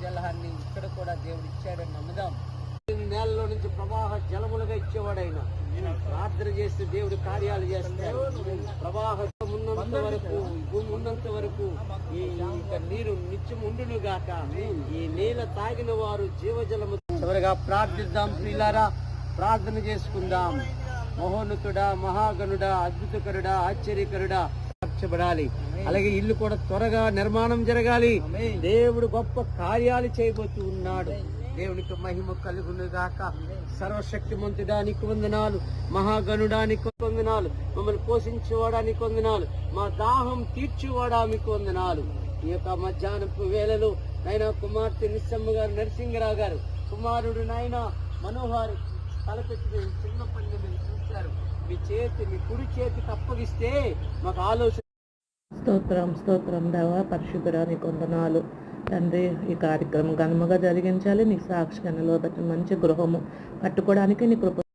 జలాన్ని ఇక్కడ కూడా దేవుడు ఇచ్చాడని నమ్ముదాం. నేలలో నుంచి ప్రవాహ జలములుగా ఇచ్చేవాడైన ప్రార్థన చేస్తే దేవుడు కార్యాలు చేస్తాడు. ప్రవాహ ఉన్నంత వరకు భూమి ఉన్నంత వరకు ఈ నీరు నిత్యం ఉండును గాక. ఈ నీళ్ళ తాగిన వారు జీవజలము చివరిగా ప్రార్థిద్దాం ప్రియులారా. ప్రార్థన చేసుకుందాం. మహోన్నతుడా మహాగణుడా అద్భుతకరుడా ఆశ్చర్యకరుడా. మార్చబడాలి అలాగే ఇల్లు కూడా త్వరగా నిర్మాణం జరగాలి. దేవుడు గొప్ప కార్యాలు చేయబోతూ ఉన్నాడు. దేవునికి మహిమ కలుగును గాక సర్వశక్తిమంతుడానికి వందనాలు. మహాగణుడానికి వందనాలు. మమ్మల్ని పోషించేవాడానికి వందనాలు. మా దాహం తీర్చేవాడానికి వందనాలు. ఈ యొక్క మధ్యాహ్నపు వేళలో నాయన కుమార్తె నిస్సమ్మ గారు నరసింహరావు గారు కుమారుడు నాయన మనోహర్ తలపెట్టి చిన్న పని మీరు చూశారు. మీ చేతి మీ కుడి చేతికి అప్పగిస్తే మాకు ఆలోచన స్తోత్రం స్తోత్రం దేవ పరిశుద్ధరానికి వందనాలు. తండ్రి ఈ కార్యక్రమం ఘనముగా జరిగించాలి. నీ సాక్షిగా నిలవబెట్టిన మంచి గృహము కట్టుకోవడానికి నీ కృప